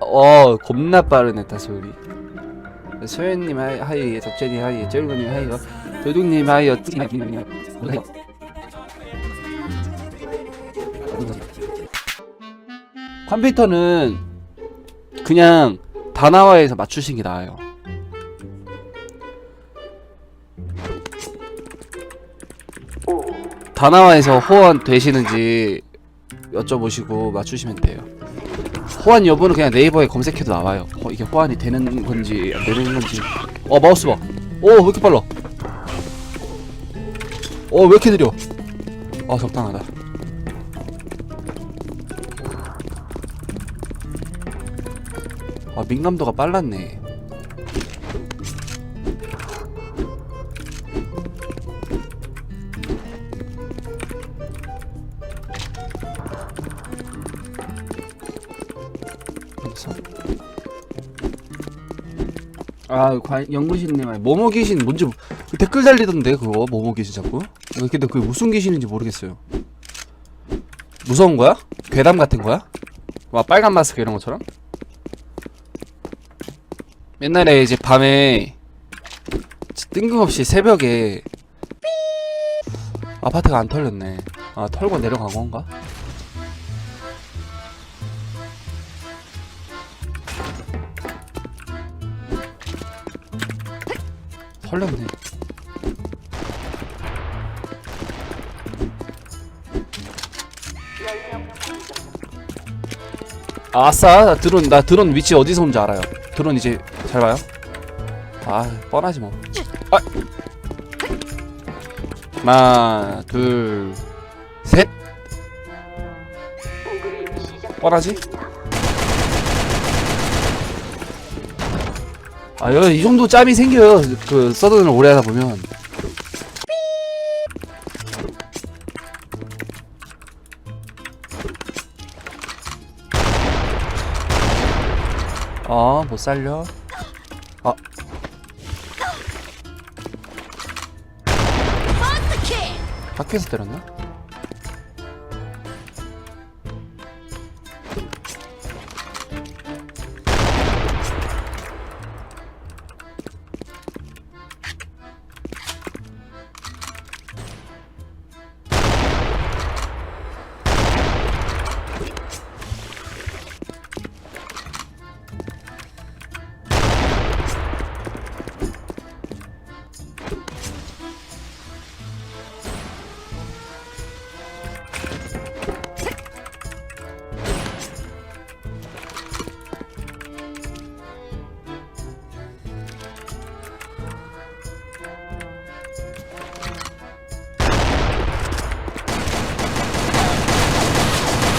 어 겁나 빠르네 다시 우리. 소연님 하이 하이 적재님 하이 쩔구님 하이요. 도둑님 하이요 컴퓨터는 그냥 다나와에서 맞추신 게 나아요. 다나와에서 호환 되시는지 여쭤보시고 맞추시면 돼요 호환 여부는 그냥 네이버에 검색해도 나와요. 어, 이게 호환이 되는 건지 안 되는 건지. 어 마우스 봐. 오왜 이렇게 빨라? 어왜 이렇게 느려? 아 적당하다. 아 민감도가 빨랐네. 아, 관, 연구신님, 아니, 모모 귀신 뭔지 댓글 달리던데 그거 모모 귀신 자꾸. 어, 근데 그게 무슨 귀신인지 모르겠어요. 무서운 거야? 괴담 같은 거야? 와 빨간 마스크 이런 것처럼? 옛날에 이제 밤에 뜬금없이 새벽에 아파트가 안 털렸네. 아 털고 내려간 건가? 털렸네. 아싸 나 드론 나 드론 위치 어디서 온지 알아요. 드론 이제 잘 봐요? 아 뻔하지 뭐. 아. 하나 둘셋. 뻔하지 아 이 정도 짬이 생겨요 그 서든을 오래 하다 보면 어, 못 살려. 아. 학교에서 때렸나?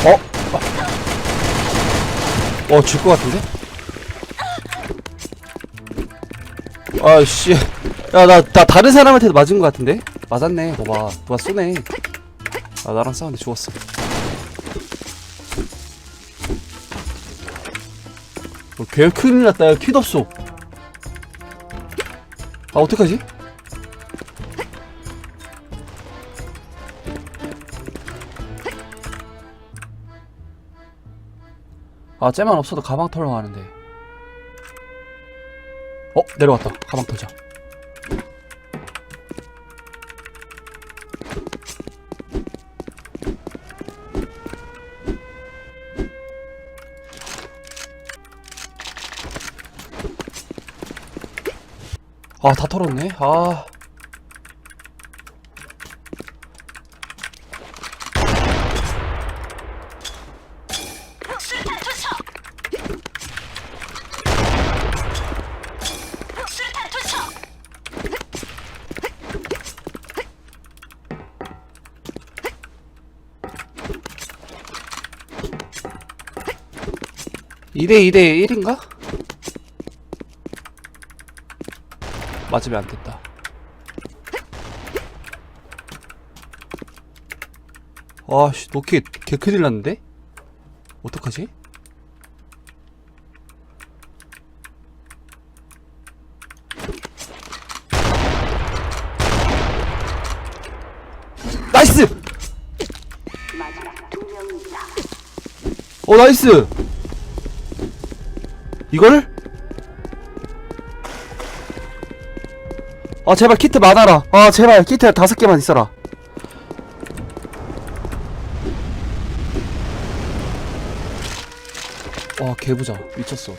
어? 어, 줄것 같은데? 아 씨. 야, 나, 나 다른 사람한테도 맞은 것 같은데? 맞았네. 봐봐. 누가 쏘네. 아, 나랑 싸웠는데 죽었어. 어, 개 큰일 났다. 야, 키도 없어. 아, 어떡하지? 아, 쟤만 없어도 가방 털러 가는데. 어, 내려왔다. 가방 털자. 아, 다 털었네. 아. 이대이대 1인가? 맞으면 안 된다. 아씨, 너걔 개 큰일 났는데? 어떡하지? 나이스! 어, 나이스! 이거를? 아 제발 키트 많아라. 아 제발 키트 다섯 개만 있어라. 와 개부자. 미쳤어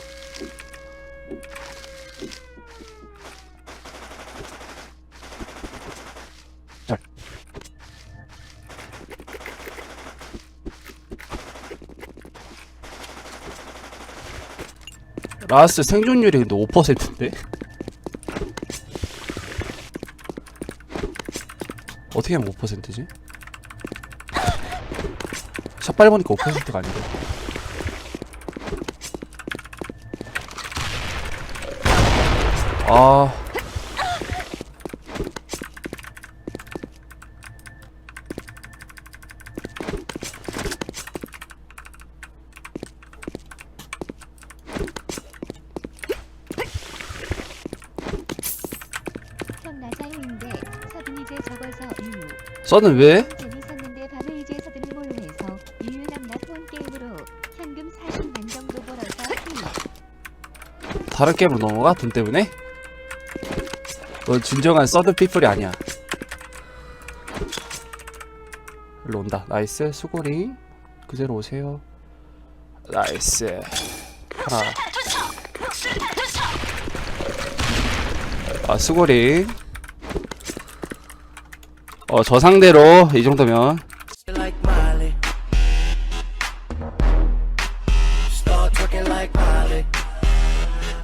라스 생존율이 근데 5%인데? 어떻게 하면 5%지? 샷발 보니까 5%가 아닌데 아 형 나자유인데 서든 이제 적어서 써는 왜? 재밌었는데 밤에 이제 서든을 몰래해서 유유남나 폰 게임으로 현금 40만 정도 벌어서 히 다른 게임으로 넘어가? 돈 때문에? 너 진정한 서드 피플이 아니야. 일로 온다. 나이스. 수고리. 그대로 오세요. 나이스. 하나. 아 수고리 어 저 상대로 이 정도면